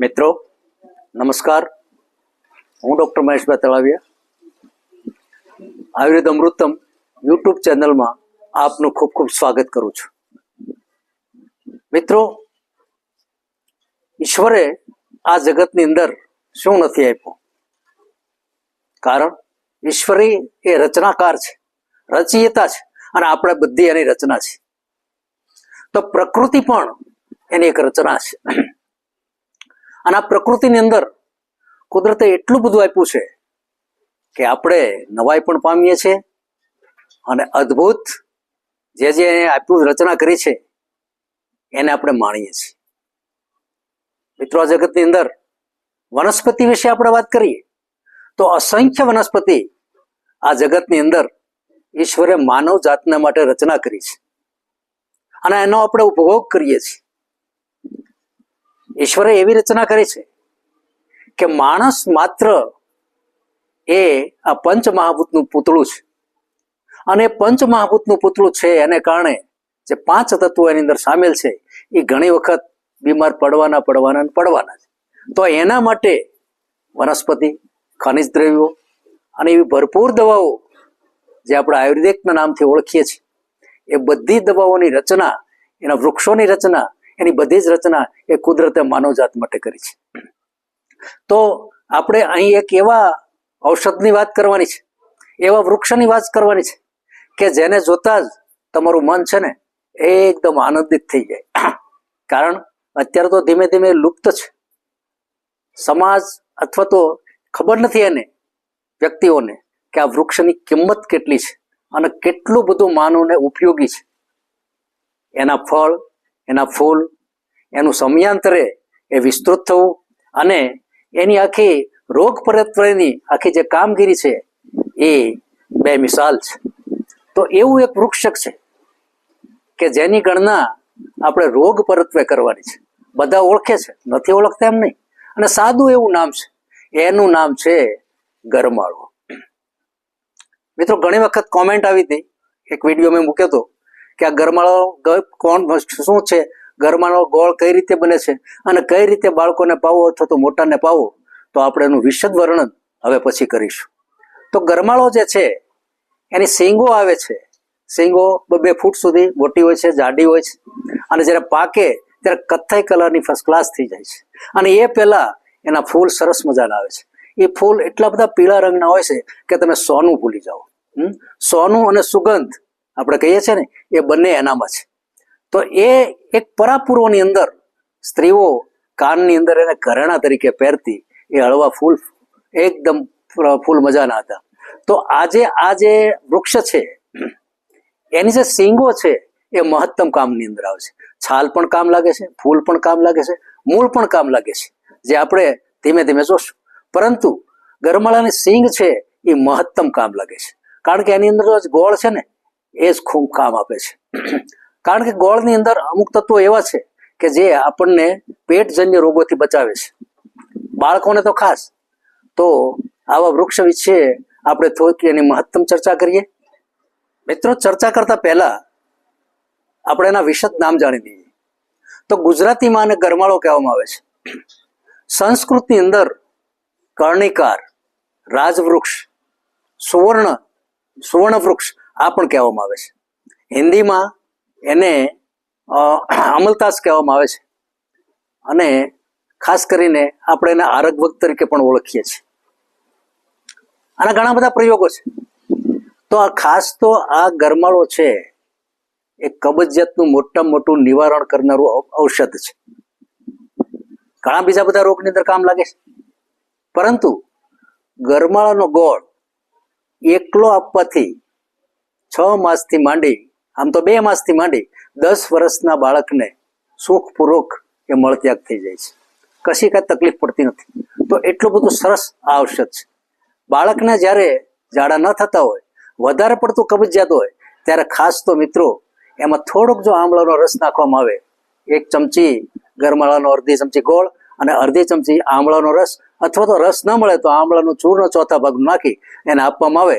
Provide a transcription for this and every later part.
મિત્રો, નમસ્કાર. હું ડૉક્ટર મહેશભાઈ તળાવિયા આયુર્વેદ અમૃતમ યુટ્યુબ ચેનલમાં આપનું ખૂબ ખૂબ સ્વાગત કરું છું. મિત્રો, ઈશ્વરે આ જગતની અંદર શું નથી આપ્યું? કારણ, ઈશ્વરી એ રચનાકાર છે, રચયિતા છે, અને આપણે બધી એની રચના છે. તો પ્રકૃતિ પણ એની એક રચના છે. અને આ પ્રકૃતિની અંદર કુદરતે એટલું બધું આપ્યું છે કે આપણે નવાઈ પણ પામીએ છીએ અને અદ્ભુત જે જે આપ્યું રચના કરી છે, એને આપણે માણીએ છીએ. મિત્રો, આ જગતની અંદર વનસ્પતિ વિશે આપણે વાત કરીએ, તો અસંખ્ય વનસ્પતિ આ જગતની અંદર ઈશ્વરે માનવ જાતના માટે રચના કરી છે. અને એનો આપણે ઉપભોગ કરીએ છીએ. ઈશ્વરે એવી રચના કરી છે કે માણસ માત્ર એ આ પંચ મહાભૂતનું પૂતળું છે. અને પંચ મહાભૂતનું પૂતળું છે એને કારણે જે પાંચ તત્વો એની અંદર સામેલ છે, એ ઘણી વખત બીમાર પડવાના પડવાના પડવાના છે. તો એના માટે વનસ્પતિ, ખનિજ દ્રવ્યો અને એવી ભરપૂર દવાઓ જે આપણે આયુર્વેદિકના નામથી ઓળખીએ છીએ, એ બધી દવાઓની રચના, એના વૃક્ષોની રચના એની બધી જ રચના એ કુદરતે માનવજાત માટે કરી છે. તો આપણે અહીં એક એવા ઔષધની વાત કરવાની છે, એવા વૃક્ષની વાત કરવાની છે કે જેને જોતા જ તમારું મન છે ને એકદમ આનંદિત થઈ જાય. કારણ અત્યારે તો ધીમે ધીમે લુપ્ત છે. સમાજ અથવા તો ખબર નથી એને વ્યક્તિઓને કે આ વૃક્ષની કિંમત કેટલી છે અને કેટલું બધું માનવને ઉપયોગી છે. એના ફળ એના ફૂલ, એનું સમયાંતરે એ વિસ્તૃત થવું અને એની આખી રોગ પરત્વની આખી જે કામગીરી છે એ બે મિસાલ છે. તો એવું એક વૃક્ષક છે કે જેની ગણના આપણે રોગ પરત્વે કરવાની છે. બધા ઓળખે છે, નથી ઓળખતા એમ નહીં. અને સાદું એવું નામ છે. એનું નામ છે ગરમાળો. મિત્રો, ઘણી વખત કોમેન્ટ આવી હતી એક વીડિયો મેં મૂક્યો હતો. કે આ ગરમાળો કોણ શું છે? ગરમાળો ગોળ કઈ રીતે બને છે? અને કઈ રીતે બાળકોને પાવો અથવા તો મોટાને પાવો તો આપણે એનું વિશદ વર્ણન હવે પછી કરીશું. તો ગરમાળો જે છે, એની શીંગો આવે છે. શીંગો બે ફૂટ સુધી મોટી હોય છે, જાડી હોય છે. અને જ્યારે પાકે, ત્યારે કથ્થઈ કલરની ફર્સ્ટ ક્લાસ થઈ જાય છે. અને એ પહેલા એના ફૂલ સરસ મજાના આવે છે. એ ફૂલ એટલા બધા પીળા રંગના હોય છે કે તમે સોનું ભૂલી જાઓ? સોનું અને સુગંધ આપણે કહીએ છીએ ને, એ બંને એનામાં છે. તો એ એક પરાપૂર્વની અંદર સ્ત્રીઓ કાનની અંદર એને ઘરેણા તરીકે પહેરતી, એ હળવા ફૂલ, એકદમ ફૂલ મજાના હતા. તો આજે આ જે વૃક્ષ છે, એની જે સિંગો છે, એ મહત્તમ કામની અંદર આવે છે. છાલ પણ કામ લાગે છે, ફૂલ પણ કામ લાગે છે, મૂળ પણ કામ લાગે છે. જે આપણે ધીમે ધીમે જોશું. પરંતુ ગરમાળાની સિંગ છે, એ મહત્તમ કામ લાગે છે. કારણ કે એની અંદર ગોળ છે ને એ જ ખૂબ કામ આપે છે. કારણ કે ગોળની અંદર અમુક તત્વો એવા છે કે જે આપણને પેટજન્ય રોગોથી બચાવે છે. બાળકોને તો ખાસ. તો આવા વૃક્ષ વિશે આપણે થોડીક એની મહત્તમ ચર્ચા કરીએ. મિત્રો, ચર્ચા કરતા પહેલા આપણે એના વિશદ નામ જાણી દઈએ તો ગુજરાતીમાં આને ગરમાળો કહેવામાં આવે છે. સંસ્કૃતની અંદર કર્ણિકાર, રાજવૃક્ષ, સુવર્ણ સુવર્ણ વૃક્ષ આ પણ કહેવામાં આવે છે. હિન્દીમાં એને અમલતાસ કહેવામાં આવે છે. અને ખાસ કરીને આપણે એને આરગવક તરીકે પણ ઓળખીએ છીએ. આના ઘણા બધા પ્રયોગો છે. તો આ ખાસ તો આ ગરમાળો છે એ કબજિયાતનું મોટામાં મોટું નિવારણ કરનારું ઔષધ છે. ઘણા બીજા બધા રોગની અંદર કામ લાગે છે. પરંતુ ગરમાળાનો ગોળ એકલો આપવાથી છ માસથી માંડી, આમ તો બે માસથી માંડી, દસ વર્ષના બાળકને સુખપૂર્વક એ મળત્યાગ થઈ જાય છે. કશી કાંઈ તકલીફ પડતી નથી. તો એટલું બધું સરસ આ ઔષધ છે. બાળકને જ્યારે ઝાડા ન થતા હોય, વધારે પડતું કબજિયાત હોય, ત્યારે ખાસ તો મિત્રો, એમાં થોડોક જો આમળાનો રસ નાખવામાં આવે, એક ચમચી ગરમાળાનો અડધી ચમચી ગોળ અને અડધી ચમચી આમળાનો રસ, અથવા તો રસ ન મળે તો આમળાનું ચૂરનો ચોથા ભાગ નાખી એને આપવામાં આવે,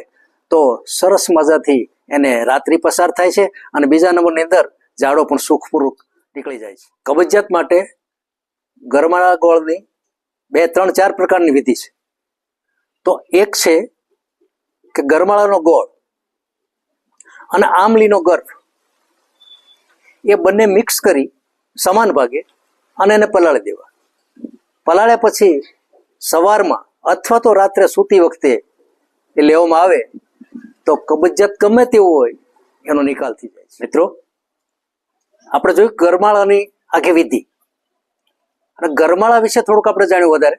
તો સરસ મજાથી એને રાત્રિ પસાર થાય છે અને બીજા નંબરની અંદર ઝાડો પણ સુખપૂર્વક નીકળી જાય છે. કબજિયાત માટે ગરમાળા ગોળની બે, ત્રણ, ચાર પ્રકારની વિધિ છે. તો એક છે કે ગરમાળાનો ગોળ અને આમલીનો ગર્ભ એ બંને મિક્સ કરી સમાન ભાગે અને એને પલાળી દેવા. પલાળ્યા પછી સવારમાં અથવા તો રાત્રે સૂતી વખતે એ લેવામાં આવે તો કબજિયાત ગમે તેવો હોય, એનો નિકાલ થઈ જાય મિત્રો, આપણે જોયું ગરમાળાની આખી વિધિ અને ગરમાળા વિશે થોડુંક આપણે જાણ્યું વધારે,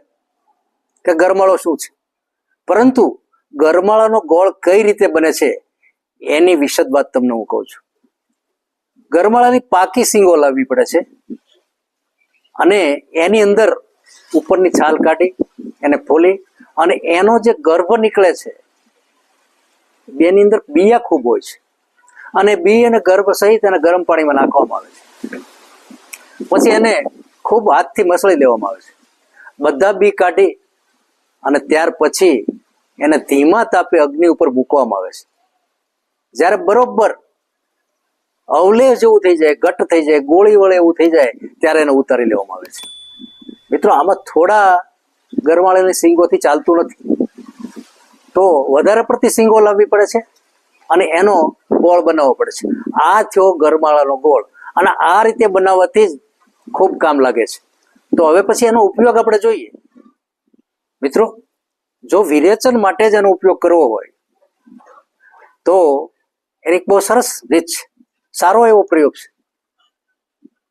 કે ગરમાળો શું છે. પરંતુ ગરમાળાનો ગોળ કઈ રીતે બને છે, એની વિશદ વાત તમને હું કહું છું. ગરમાળાની પાકી સિંગો લાવવી પડે છે, અને એની અંદર ઉપરની છાલ કાઢી, એને ફોલી, અને એનો જે ગર્ભ નીકળે છે બેની અંદર બિયા ખૂબ હોય છે. અને બી અને ગર્ભ સહિત એને ગરમ પાણીમાં નાખવામાં આવે છે. પછી એને ખૂબ હાથથી મસળી લેવામાં આવે છે. બધા બી કાઢી અને ત્યાર પછી એને ધીમા તાપે અગ્નિ ઉપર મૂકવામાં આવે છે. જ્યારે બરોબર અવલે જેવું થઈ જાય ઘટ થઈ જાય, ગોળી વળે એવું થઈ જાય, ત્યારે એને ઉતારી લેવામાં આવે છે. મિત્રો, આમાં થોડા ગરમાળાની સિંગોથી ચાલતું નથી. તો વધારે પડતી સિંગો લાવવી પડે છે અને એનો ગોળ બનાવવો પડે છે. આ થયો ગરમાળાનો ગોળ. અને આ રીતે બનાવવાથી જ ખૂબ કામ લાગે છે. તો હવે પછી એનો ઉપયોગ આપણે જોઈએ. મિત્રો, જો વિરેચન માટે જ એનો ઉપયોગ કરવો હોય, તો એની એક બહુ સરસ રીત છે. સારો એવો પ્રયોગ છે.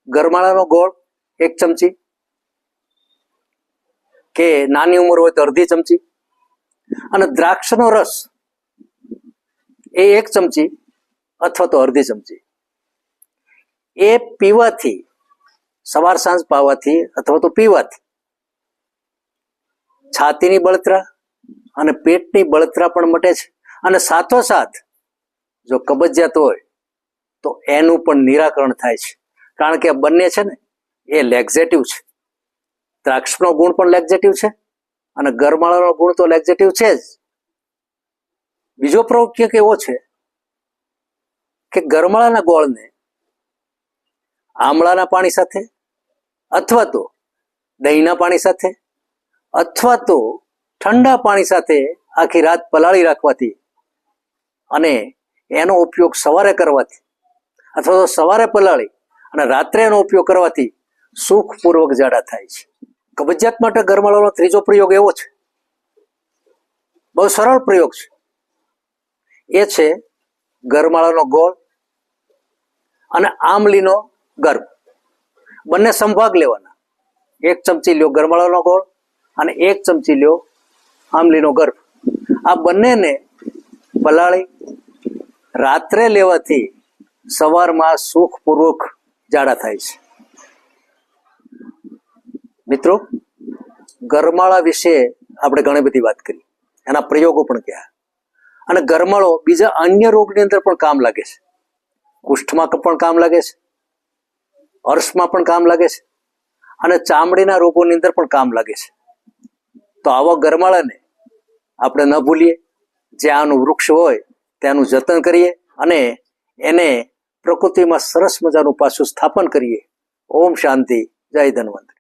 ગરમાળાનો ગોળ એક ચમચી કે નાની ઉંમર હોય તો અડધી ચમચી. અને દ્રાક્ષનો રસ એ એક ચમચી અથવા તો અડધી ચમચી. એ પીવાથી, સવાર સાંજ પાવાથી અથવા તો પીવાથી છાતીની બળતરા અને પેટની બળતરા પણ મટે છે. અને સાથોસાથ જો કબજિયાત હોય, તો એનું પણ નિરાકરણ થાય છે. કારણ કે બંને છે ને, એ લેક્ઝેટિવ છે. દ્રાક્ષનો ગુણ પણ લેક્ઝેટિવ છે અને ગરમાળાનો ગુણ તો લેક્ઝેટિવ છે જ. બીજો પ્રયોગ ક્યાંક એવો છે કે ગરમાળાના ગોળને આમળાના પાણી સાથે અથવા તો દહીંના પાણી સાથે અથવા તો ઠંડા પાણી સાથે આખી રાત પલાળી રાખવાથી અને એનો ઉપયોગ સવારે કરવાથી અથવા તો સવારે પલાળી અને રાત્રે એનો ઉપયોગ કરવાથી સુખપૂર્વક જાડા થાય છે. કબજિયાત માટે ગરમાળાનો ત્રીજો પ્રયોગ એવો છે. બહુ સરળ પ્રયોગ છે. એ છે ગરમાળાનો ગોળ અને આમલીનો ગર્ભ બંને સંભાગ લેવાના. એક ચમચી લ્યો ગરમાળાનો ગોળ અને એક ચમચી લ્યો આમલીનો ગર્ભ આ બંનેને પલાળી રાત્રે લેવાથી સવારમાં સુખપૂર્વક જાડા થાય છે. મિત્રો, ગરમાળા વિશે આપણે ઘણી બધી વાત કરી. એના પ્રયોગો પણ કહ્યા અને ગરમાળો બીજા અન્ય રોગની અંદર પણ કામ લાગે છે. કુષ્ઠમાં પણ કામ લાગે છે. અર્શમાં પણ કામ લાગે છે. અને ચામડીના રોગોની અંદર પણ કામ લાગે છે. તો આવા ગરમાળાને આપણે ન ભૂલીએ. જે આનું વૃક્ષ હોય ત્યાંનું જતન કરીએ અને એને પ્રકૃતિમાં સરસ મજાનું પાછું સ્થાપન કરીએ. ઓમ શાંતિ, જય ધન્વંતરી.